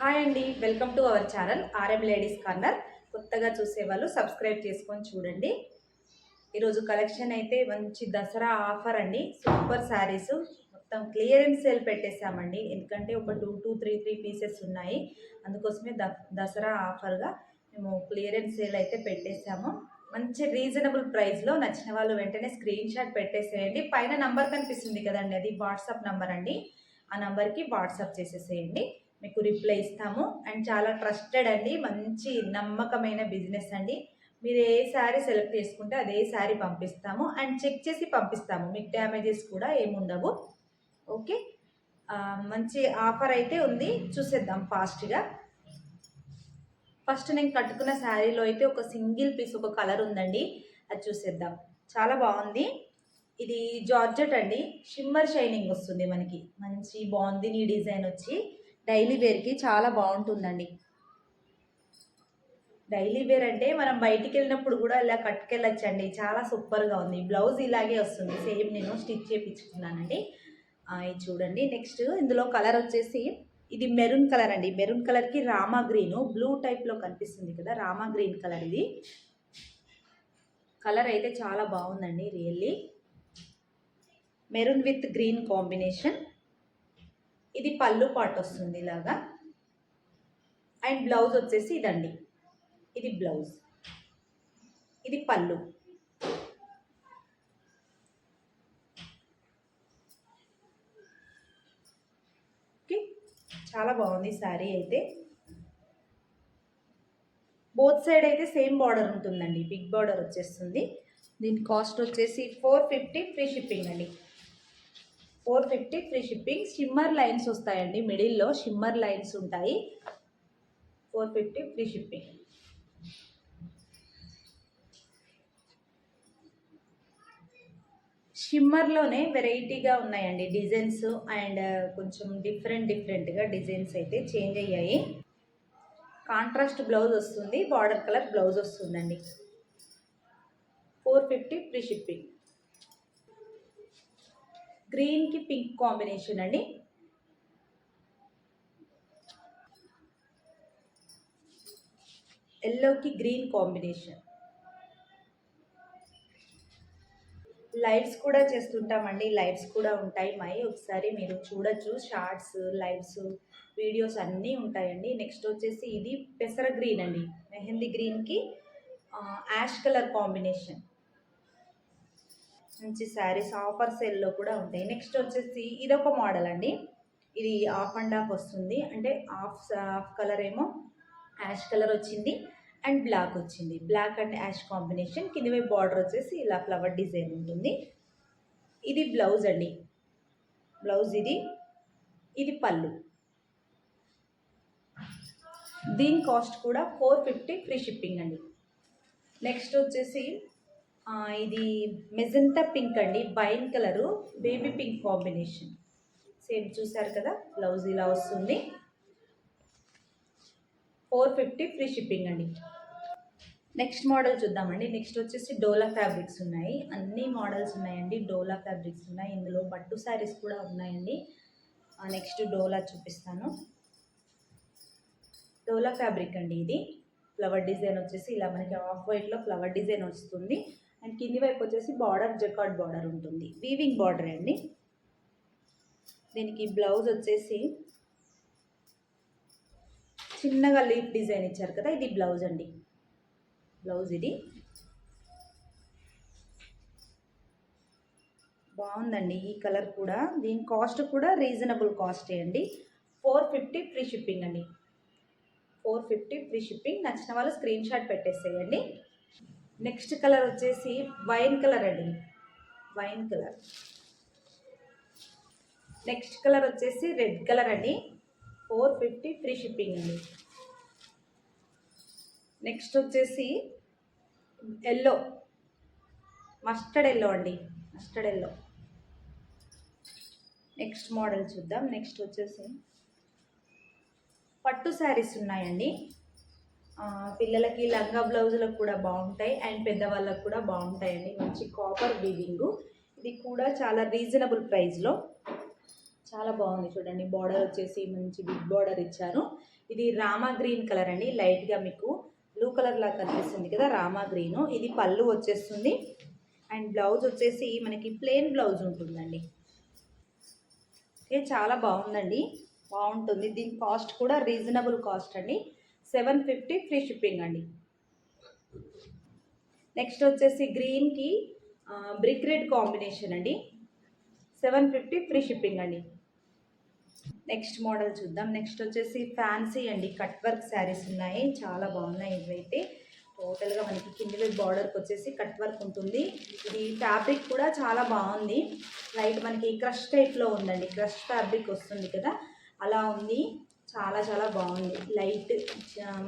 Hi అండి welcome to our channel R M ladies corner కొత్తగా చూసేవాళ్ళు సబ్స్క్రైబ్ చేసుకొని చూడండి. ఈరోజు కలెక్షన్ అయితే మంచి దసరా ఆఫర్ అండి. సూపర్ శారీస్ మొత్తం క్లియరెన్స్ సేల్ పెట్టేశామండి. ఎందుకంటే ఒక two two three three pieces ఉన్నాయి. అందుకోసమే ద దసరా ఆఫర్గా మేము క్లియరెన్స్ సేల్ అయితే పెట్టేశాము. మంచి రీజనబుల్ ప్రైస్లో నచ్చిన వాళ్ళు వెంటనే స్క్రీన్ షాట్ పెట్టేసేయండి. పైన నంబర్ కనిపిస్తుంది కదండి అది వాట్సాప్ నంబర్ అండి. ఆ నంబర్కి వాట్సాప్ చేసేసేయండి. మీకు రిప్లై ఇస్తాము. అండ్ చాలా ట్రస్టెడ్ అండి. మంచి నమ్మకమైన బిజినెస్ అండి. మీరు ఏ శారీ సెలెక్ట్ చేసుకుంటే అదే శారీ పంపిస్తాము. అండ్ చెక్ చేసి పంపిస్తాము. మీకు డ్యామేజెస్ కూడా ఏముండవు. ఓకే మంచి ఆఫర్ అయితే ఉంది. చూసేద్దాం ఫాస్ట్గా ఫస్ట్ నేను కట్టుకున్న శారీలో అయితే ఒక సింగిల్ పీస్ ఒక కలర్ ఉందండి. అది చూసేద్దాం. చాలా బాగుంది. ఇది జార్జెట్ అండి. షిమ్మర్ షైనింగ్ వస్తుంది మనకి. మంచి బాగుంది నీ డిజైన్ వచ్చి. డైలీ వేర్కి చాలా బాగుంటుందండి డైలీ వేర్ అంటే మనం బయటికి వెళ్ళినప్పుడు కూడా ఇలా కట్టుకెళ్ళొచ్చండి. చాలా సూపర్గా ఉంది. బ్లౌజ్ ఇలాగే వస్తుంది. సేమ్ నేను స్టిచ్ చేయించుకున్నానండి ఇది చూడండి. నెక్స్ట్ ఇందులో కలర్ వచ్చేసి ఇది మెరూన్ కలర్ అండి. మెరూన్ కలర్కి రామా గ్రీన్. బ్లూ టైప్లో కనిపిస్తుంది కదా. రామా గ్రీన్ కలర్ ఇది. కలర్ అయితే చాలా బాగుందండి really. Maroon with green combination. ఇది పళ్ళు పాట్ వస్తుంది ఇలాగా. అండ్ బ్లౌజ్ వచ్చేసి ఇదండి. ఇది బ్లౌజ్. ఇది పళ్ళు. ఓకే. చాలా బాగుంది శారీ అయితే. బోత్ సైడ్ అయితే సేమ్ బార్డర్ ఉంటుందండి. బిగ్ బార్డర్ వచ్చేస్తుంది. దీని కాస్ట్ వచ్చేసి ఫోర్ ఫిఫ్టీ ఫ్రీ షిప్పింగ్ అండి. Four fifty free shipping. Shimmer lines వస్తాయండి. మిడిల్లో షిమ్మర్ లైన్స్ ఉంటాయి. Four fifty free shipping. షిమ్మర్లోనే వెరైటీగా ఉన్నాయండి డిజైన్స్ అండ్ కొంచెం డిఫరెంట్ డిఫరెంట్గా డిజైన్స్ అయితే చేంజ్ అయ్యాయి. కాంట్రాస్ట్ బ్లౌజ్ వస్తుంది. బార్డర్ కలర్ బ్లౌజ్ వస్తుందండి. Four fifty free shipping. గ్రీన్కి పింక్ కాంబినేషన్ అండి. ఎల్లోకి గ్రీన్ కాంబినేషన్ లైవ్స్ కూడా చేస్తుంటామండి. లైవ్స్ కూడా ఉంటాయి. మై ఒకసారి మీరు చూడొచ్చు. షార్ట్స్ లైవ్స్ వీడియోస్ అన్నీ ఉంటాయండి. నెక్స్ట్ వచ్చేసి ఇది పెసర గ్రీన్ అండి. మెహందీ గ్రీన్కి యాష్ కలర్ కాంబినేషన్ మంచి శారీస్ ఆఫర్ సేల్లో కూడా ఉంటాయి. నెక్స్ట్ వచ్చేసి ఇదొక మోడల్ అండి. ఇది ఆఫ్ అండ్ ఆఫ్ వస్తుంది. అంటే ఆఫ్ ఆఫ్ కలర్ ఏమో యాష్ కలర్ వచ్చింది అండ్ బ్లాక్ వచ్చింది. బ్లాక్ అండ్ యాష్ కాంబినేషన్ కింది వైపు బార్డర్ వచ్చేసి ఇలా ఫ్లవర్ డిజైన్ ఉంటుంది. ఇది బ్లౌజ్ అండి. బ్లౌజ్ ఇది ఇది పళ్ళు. దీని కాస్ట్ కూడా ఫోర్ ఫిఫ్టీ ఫ్రీ షిప్పింగ్ అండి. నెక్స్ట్ వచ్చేసి ఇది మెజంతా పింక్ అండి wine colour baby pink combination. Same చూసారు కదా బ్లౌజ్ ఇలా వస్తుంది. ఫోర్ ఫిఫ్టీ ఫ్రీ షిప్పింగ్ అండి. నెక్స్ట్ మోడల్ చూద్దామండి. నెక్స్ట్ వచ్చేసి డోలా ఫ్యాబ్రిక్స్ ఉన్నాయి. అన్ని మోడల్స్ ఉన్నాయండి. డోలా ఫ్యాబ్రిక్స్ ఉన్నాయి. ఇందులో పట్టు శారీస్ కూడా ఉన్నాయండి. నెక్స్ట్ డోలా చూపిస్తాను. డోలా ఫ్యాబ్రిక్ అండి ఇది. ఫ్లవర్ డిజైన్ వచ్చేసి ఇలా మనకి ఆఫ్ వైట్లో ఫ్లవర్ డిజైన్ వస్తుంది. అండ్ కింది వైపు వచ్చేసి బార్డర్ జకాట్ బార్డర్ ఉంటుంది. వీవింగ్ బార్డర్ అండి? దీనికి బ్లౌజ్ వచ్చేసి చిన్నగా లీఫ్ డిజైన్ ఇచ్చారు కదా ఇది బ్లౌజ్ అండి. బ్లౌజ్ ఇది. బాగుందండి ఈ కలర్ కూడా. దీని కాస్ట్ కూడా రీజనబుల్ కాస్టే అండి? ఫోర్ ఫిఫ్టీ ఫ్రీ షిప్పింగ్ అండి. Four fifty free shipping. నచ్చిన వాళ్ళు స్క్రీన్ షాట్ పెట్టేసేయండి. నెక్స్ట్ కలర్ వచ్చేసి వైన్ కలర్ అండి. Wine colour. నెక్స్ట్ కలర్ వచ్చేసి రెడ్ కలర్ అండి. ఫోర్ ఫిఫ్టీ ఫ్రీ షిప్పింగ్ అండి. నెక్స్ట్ వచ్చేసి ఎల్లో. మస్టర్డ్ ఎల్లో అండి. Mustard yellow. నెక్స్ట్ మోడల్ చూద్దాం. నెక్స్ట్ వచ్చేసి పట్టు శారీస్ ఉన్నాయండి. పిల్లలకి లంగా బ్లౌజులకు కూడా బాగుంటాయి అండ్ పెద్దవాళ్ళకు కూడా బాగుంటాయండి. మంచి కాపర్ వీవింగ్ ఇది కూడా చాలా రీజనబుల్ ప్రైస్లో చాలా బాగుంది చూడండి. బార్డర్ వచ్చేసి మంచి బిగ్ బార్డర్ ఇచ్చారు. ఇది రామా గ్రీన్ కలర్ అండి. లైట్గా మీకు బ్లూ కలర్ లాగా కనిపిస్తుంది కదా రామా గ్రీన్ ఇది పళ్ళు వచ్చేస్తుంది. అండ్ బ్లౌజ్ వచ్చేసి మనకి ప్లెయిన్ బ్లౌజ్ ఉంటుందండి. ఓకే చాలా బాగుందండి. బాగుంటుంది. దీని కాస్ట్ కూడా రీజనబుల్ కాస్ట్ అండి. సెవెన్ ఫిఫ్టీ ఫ్రీ షిప్పింగ్ అండి. నెక్స్ట్ వచ్చేసి గ్రీన్కి బ్రిక్ రెడ్ కాంబినేషన్ అండి. సెవెన్ ఫిఫ్టీ ఫ్రీ షిప్పింగ్ అండి. నెక్స్ట్ మోడల్ చూద్దాం. నెక్స్ట్ వచ్చేసి ఫ్యాన్సీ అండి. కట్ వర్క్ శారీస్ ఉన్నాయి. చాలా బాగున్నాయి ఇవైతే. టోటల్గా మనకి కింది బార్డర్కి వచ్చేసి కట్ వర్క్ ఉంటుంది. ఇది ఫ్యాబ్రిక్ కూడా చాలా బాగుంది. లైట్ మనకి క్రష్ టైప్లో ఉందండి. క్రష్ ఫ్యాబ్రిక్ వస్తుంది కదా. అలా ఉంది. చాలా చాలా బాగుంది. లైట్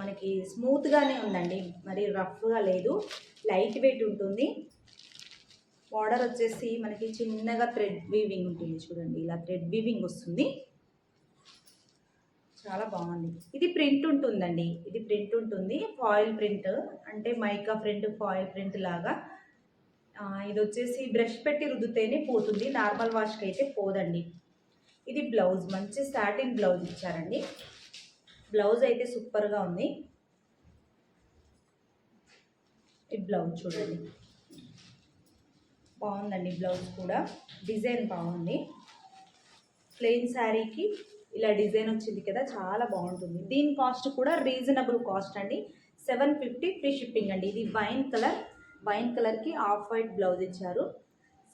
మనకి స్మూత్గానే ఉందండి. మరి రఫ్గా లేదు. లైట్ వెయిట్ ఉంటుంది. బార్డర్ వచ్చేసి మనకి చిన్నగా థ్రెడ్ వీవింగ్ ఉంటుంది చూడండి. ఇలా థ్రెడ్ వీవింగ్ వస్తుంది. చాలా బాగుంది. ఇది ప్రింట్ ఉంటుందండి. ఇది ప్రింట్ ఉంటుంది. ఫాయిల్ ప్రింట్ అంటే మైకా ప్రింట్ ఫాయిల్ ప్రింట్ లాగా. ఇది వచ్చేసి బ్రష్ పెట్టి రుద్దితేనే పోతుంది. నార్మల్ వాష్కి అయితే పోదండి. ఇది బ్లౌజ్ మంచి సాటిన్ బ్లౌజ్ ఇచ్చారండి. బ్లౌజ్ అయితే సూపర్గా ఉంది. ఈ బ్లౌజ్ చూడండి. బాగుందండి బ్లౌజ్ కూడా. డిజైన్ బాగుంది. ప్లెయిన్ శారీకి ఇలా డిజైన్ వచ్చింది కదా చాలా బాగుంటుంది. దీని కాస్ట్ కూడా రీజనబుల్ కాస్ట్ అండి. సెవెన్ ఫిఫ్టీ ఫ్రీ షిప్పింగ్ అండి. ఇది వైన్ కలర్ వైన్ కలర్కి ఆఫ్ వైట్ బ్లౌజ్ ఇచ్చారు.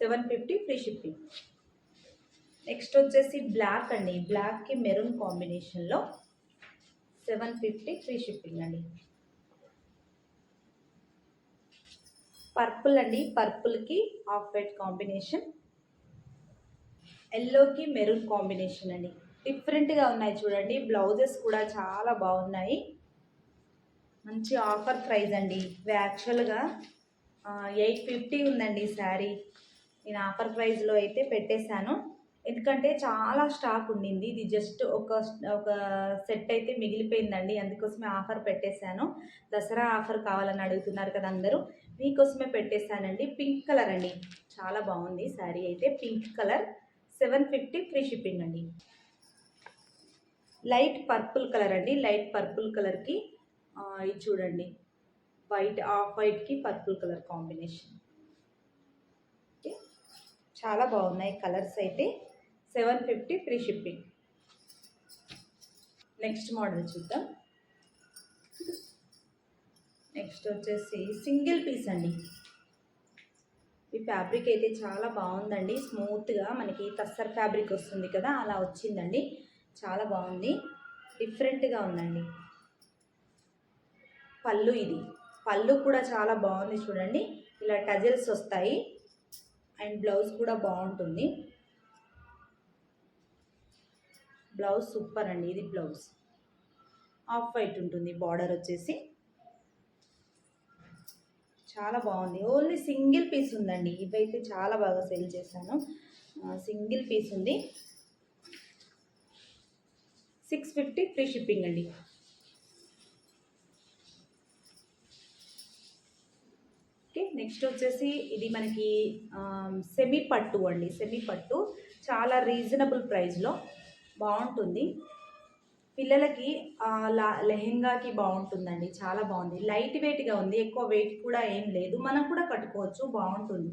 Seven fifty free shipping. Next వచ్చేసి బ్లాక్ అండి. బ్లాక్కి మెరూన్ కాంబినేషన్లో సెవెన్ ఫిఫ్టీ ఫ్రీ షిప్పింగ్ అండి. పర్పుల్ అండి. పర్పుల్కి ఆఫ్ వైట్ కాంబినేషన్ ఎల్లోకి మెరూన్ కాంబినేషన్ అండి. డిఫరెంట్గా ఉన్నాయి చూడండి. బ్లౌజెస్ కూడా చాలా బాగున్నాయి. మంచి ఆఫర్ ప్రైస్ అండి. ఇవి యాక్చువల్గా ఎయిట్ ఫిఫ్టీ ఉందండి శారీ నేను ఆఫర్ ప్రైస్లో అయితే పెట్టేశాను. ఎందుకంటే చాలా స్టాక్ ఉండింది. ఇది జస్ట్ ఒక ఒక సెట్ అయితే మిగిలిపోయిందండి. అందుకోసమే ఆఫర్ పెట్టేశాను. దసరా ఆఫర్ కావాలని అడుగుతున్నారు కదా అందరూ. మీకోసమే పెట్టేశానండి. పింక్ కలర్ అండి. చాలా బాగుంది. శారీ అయితే pink colour. Seven fifty free shipping అండి. లైట్ పర్పుల్ కలర్ అండి. లైట్ పర్పుల్ కలర్కి ఇది చూడండి. వైట్ ఆఫ్ వైట్కి పర్పుల్ కలర్ కాంబినేషన్. ఓకే. చాలా బాగున్నాయి కలర్స్ అయితే. Seven fifty free shipping. Next model చూద్దాం. నెక్స్ట్ వచ్చేసి సింగిల్ పీస్ అండి. ఈ ఫ్యాబ్రిక్ అయితే చాలా బాగుందండి. స్మూత్గా మనకి తస్సర్ ఫ్యాబ్రిక్ వస్తుంది కదా అలా వచ్చిందండి. చాలా బాగుంది. డిఫరెంట్గా ఉందండి. పళ్ళు ఇది. పళ్ళు కూడా చాలా బాగుంది చూడండి. ఇలా టజల్స్ వస్తాయి. అండ్ బ్లౌజ్ కూడా బాగుంటుంది. బ్లౌజ్ సూపర్ అండి ఇది బ్లౌజ్. ఆఫ్ వైట్ ఉంటుంది బార్డర్ వచ్చేసి. చాలా బాగుంది. ఓన్లీ సింగిల్ పీస్ ఉందండి ఇవైతే చాలా బాగా సేల్ చేశాను. సింగిల్ పీస్ ఉంది. సిక్స్ ఫిఫ్టీ ఫ్రీ షిప్పింగ్ అండి. ఓకే నెక్స్ట్ వచ్చేసి ఇది మనకి సెమీ పట్టు అండి సెమీ పట్టు. చాలా రీజనబుల్ ప్రైస్లో బాగుంటుంది. పిల్లలకి లా లెహెంగాకి బాగుంటుందండి. చాలా బాగుంది. లైట్ వెయిట్గా ఉంది. ఎక్కువ వెయిట్ కూడా ఏం లేదు. మనం కూడా కట్టుకోవచ్చు. బాగుంటుంది.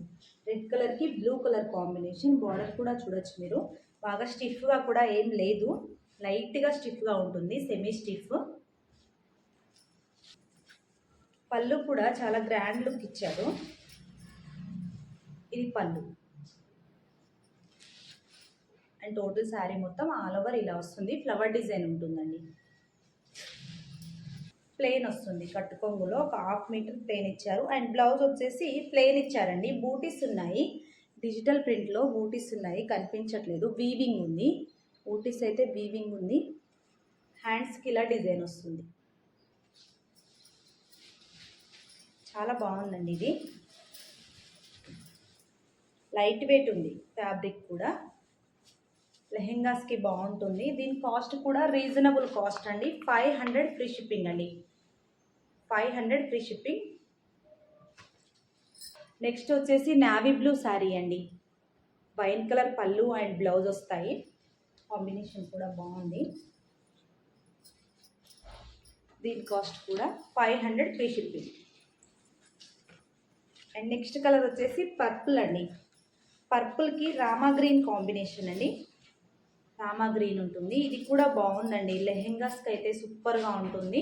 రెడ్ కలర్కి బ్లూ కలర్ కాంబినేషన్ బార్డర్ కూడా చూడొచ్చు మీరు. బాగా స్టిఫ్గా కూడా ఏం లేదు. లైట్గా స్టిఫ్గా ఉంటుంది. సెమీ స్టిఫ్ పళ్ళు కూడా చాలా గ్రాండ్ లుక్ ఇచ్చారు. ఇది పళ్ళు. అండ్ టోటల్ శారీ మొత్తం ఆల్ ఓవర్ ఇలా వస్తుంది. ఫ్లవర్ డిజైన్ ఉంటుందండి. ప్లెయిన్ వస్తుంది. కట్టుకొంగులో ఒక హాఫ్ మీటర్ ప్లెయిన్ ఇచ్చారు. అండ్ బ్లౌజ్ వచ్చేసి ప్లెయిన్ ఇచ్చారండి. బూటీస్ ఉన్నాయి. డిజిటల్ ప్రింట్లో బూటీస్ ఉన్నాయి. కనిపించట్లేదు. వీవింగ్ ఉంది. బూటీస్ అయితే వీవింగ్ ఉంది. హ్యాండ్స్కి ఇలా డిజైన్ వస్తుంది. చాలా బాగుందండి ఇది. లైట్ వెయిట్ ఉంది. ఫ్యాబ్రిక్ కూడా. లెహెంగాస్కి బాగుంటుంది. దీని కాస్ట్ కూడా రీజనబుల్ కాస్ట్ అండి. ఫైవ్ హండ్రెడ్ ఫ్రీ షిప్పింగ్ అండి. Five hundred free shipping. Next వచ్చేసి నావీ బ్లూ శారీ అండి. వైన్ కలర్ పళ్ళు అండ్ బ్లౌజ్ వస్తాయి. కాంబినేషన్ కూడా బాగుంది. దీని కాస్ట్ కూడా five hundred free shipping. And next colour వచ్చేసి పర్పుల్ అండి. పర్పుల్కి రామా గ్రీన్ కాంబినేషన్ అండి. రామా గ్రీన్ ఉంటుంది. ఇది కూడా బాగుందండి. లెహెంగాస్కి అయితే సూపర్గా ఉంటుంది.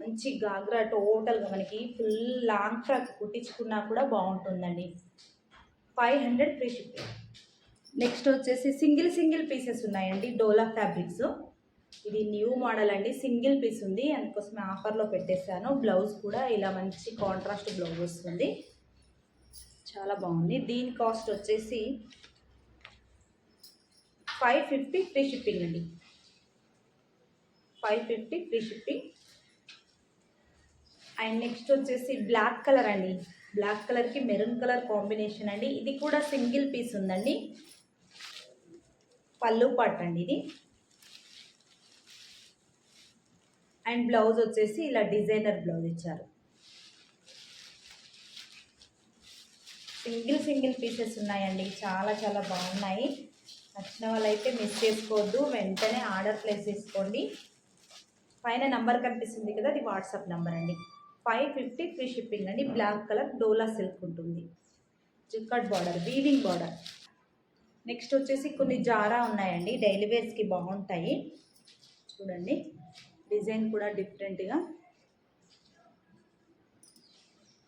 మంచి గాగ్రా టోటల్గా మనకి ఫుల్ లాంగ్ ఫ్రాక్ కుట్టించుకున్నా కూడా బాగుంటుందండి. Five hundred free shipping. Next వచ్చేసి సింగిల్ సింగిల్ పీసెస్ ఉన్నాయండి డోలా ఫ్యాబ్రిక్స్. ఇది న్యూ మోడల్ అండి. సింగిల్ పీస్ ఉంది. అందుకోసం ఆఫర్లో పెట్టేశాను. బ్లౌజ్ కూడా ఇలా మంచి కాంట్రాస్ట్ బ్లౌజ్ వస్తుంది. చాలా బాగుంది. దీని కాస్ట్ వచ్చేసి ఫైవ్ ఫిఫ్టీ ఫ్రీ షిప్పింగ్ అండి. Five fifty free shipping. And next వచ్చేసి బ్లాక్ కలర్ అండి. బ్లాక్ కలర్కి మెరూన్ కలర్ కాంబినేషన్ అండి. ఇది కూడా సింగిల్ పీస్ ఉందండి. పళ్ళు పాట అండి ఇది. అండ్ బ్లౌజ్ వచ్చేసి ఇలా డిజైనర్ బ్లౌజ్ ఇచ్చారు. సింగిల్ సింగిల్ పీసెస్ ఉన్నాయండి. చాలా చాలా బాగున్నాయి. నచ్చిన వాళ్ళైతే మిస్ చేసుకోవద్దు. వెంటనే ఆర్డర్ ప్లేస్ చేసుకోండి. పైన నంబర్ కనిపిస్తుంది కదా అది వాట్సాప్ నంబర్ అండి. ఫైవ్ ఫిఫ్టీ ఫ్రీ షిప్పింగ్ అండి. బ్లాక్ కలర్ డోలా సిల్క్ ఉంటుంది. జిక్కట్ బార్డర్ వీవింగ్ బార్డర్ నెక్స్ట్ వచ్చేసి కొన్ని జారా ఉన్నాయండి. డైలీ వేర్స్కి బాగుంటాయి. చూడండి. డిజైన్ కూడా డిఫరెంట్గా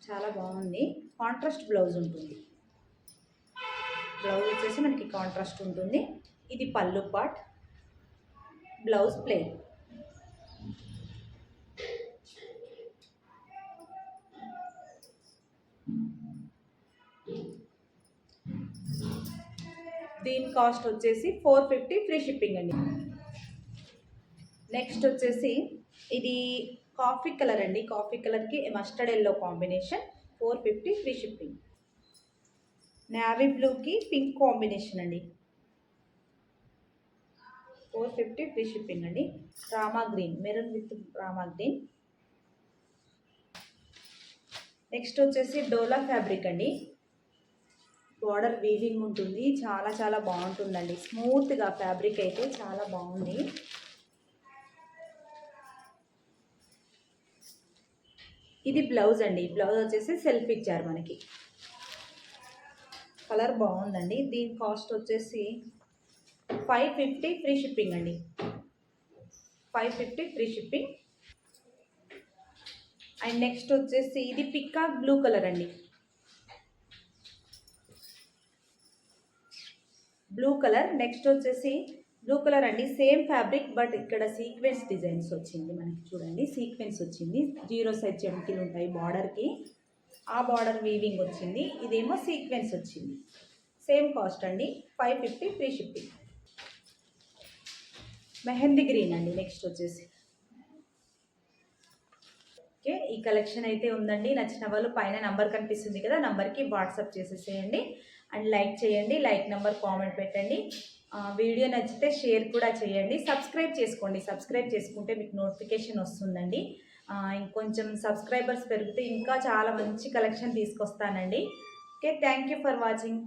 చాలా బాగుంది. కాంట్రాస్ట్ బ్లౌజ్ ఉంటుంది. బ్లౌజ్ వచ్చేసి మనకి కాంట్రాస్ట్ ఉంటుంది. ఇది పళ్ళు పాట్ బ్లౌజ్ ప్లేన్ దీని కాస్ట్ వచ్చేసి ఫోర్ ఫిఫ్టీ ఫ్రీ షిప్పింగ్ అండి. నెక్స్ట్ వచ్చేసి ఇది కాఫీ కలర్ అండి. కాఫీ కలర్కి mustard yellow combination four fifty free shipping navy బ్లూకి పింక్ కాంబినేషన్ అండి. ఫోర్ ఫిఫ్టీ ఫ్రీ షిప్పింగ్ అండి. Rama green maroon with Rama green next వచ్చేసి డోలా ఫ్యాబ్రిక్ అండి. బార్డర్ వీవింగ్ ఉంటుంది. చాలా చాలా బాగుంటుందండి. స్మూత్గా ఫ్యాబ్రిక్ అయితే చాలా బాగుంది. ఇది బ్లౌజ్ అండి. బ్లౌజ్ వచ్చేసి సెల్ఫ్ ఇచ్చారు మనకి. కలర్ బాగుందండి. దీని కాస్ట్ వచ్చేసి ఫైవ్ ఫిఫ్టీ ఫ్రీ షిప్పింగ్ అండి. Five fifty free shipping. And next వచ్చేసి ఇది పికాక్ బ్లూ కలర్ అండి. Blue colour. నెక్స్ట్ వచ్చేసి బ్లూ కలర్ అండి. సేమ్ ఫ్యాబ్రిక్ బట్ ఇక్కడ సీక్వెన్స్ డిజైన్స్ వచ్చింది. మనకి చూడండి సీక్వెన్స్ వచ్చింది. జీరో సైజ్ చెంకిలు ఉంటాయి బార్డర్కి. ఆ బార్డర్ వీవింగ్ వచ్చింది ఇదేమో సీక్వెన్స్ వచ్చింది. సేమ్ కాస్ట్ అండి five fifty free shipping mehndi green అండి నెక్స్ట్ వచ్చేసి. ఓకే ఈ కలెక్షన్ అయితే ఉందండి నచ్చిన వాళ్ళు పైన నంబర్ కనిపిస్తుంది కదా నంబర్కి వాట్సాప్ చేసేసేయండి. అండ్ లైక్ చేయండి లైక్ నెంబర్ కామెంట్ పెట్టండి. వీడియో నచ్చితే షేర్ కూడా చేయండి. సబ్స్క్రైబ్ చేసుకోండి సబ్స్క్రైబ్ చేసుకుంటే మీకు నోటిఫికేషన్ వస్తుందండి. ఇంకొంచెం సబ్స్క్రైబర్స్ పెరిగితే ఇంకా చాలా మంచి collection తీసుకొస్తానండి. Okay thank you for watching.